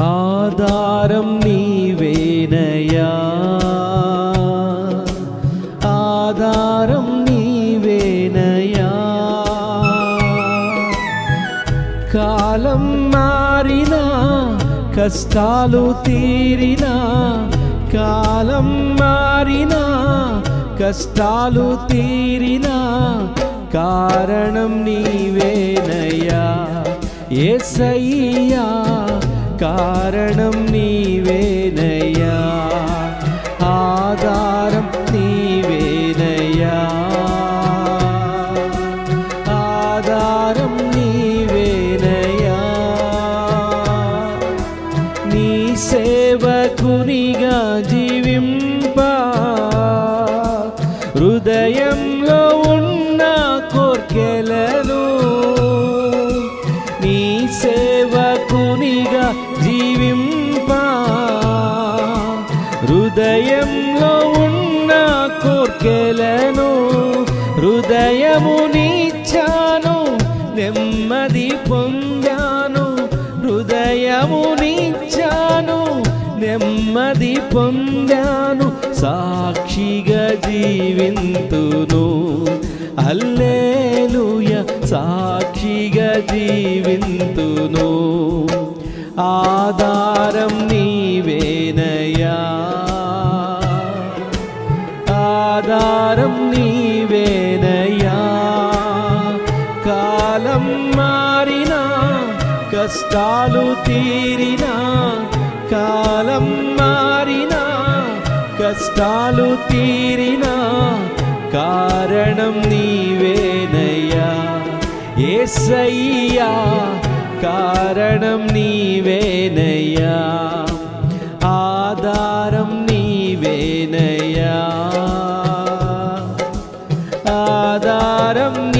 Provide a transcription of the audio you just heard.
ఆధారం నీవేనయా ఆధారం నీవేనయా కాలం మారినా కష్టాలు తీరినా కాలం మారినా కష్టాలు తీరినా కారణం నీవేనయ్యా. ఏసయ్యా కారణం నీవేనయ్యా. ఆధారం నీవేనయ్యా. ఆధారం నీవేనయ్యా. నీ సేవకునిగా జీవింప. హృదయం జీవింప. హృదయంలో ఉన్న కోర్కెలను హృదయమునిచ్చాను నెమ్మది పొందాను. హృదయమునిచ్చాను నెమ్మది పొందాను. సాక్షిగా జీవింతును. అల్లేలుయ సాక్షిగా జీవింతు ఆధారం నీవేనయ్యా. ఆధారం నీవేనయ్యా. కాలం మారినా కష్టాలు తీరినా కాలం మారినా కష్టాలు తీరినా కారణం నీవేనయ్యా. ఏసయ్యా కారణం నీవేనయ్యా. ఆధారం నీవేనయ్యా. ఆధారం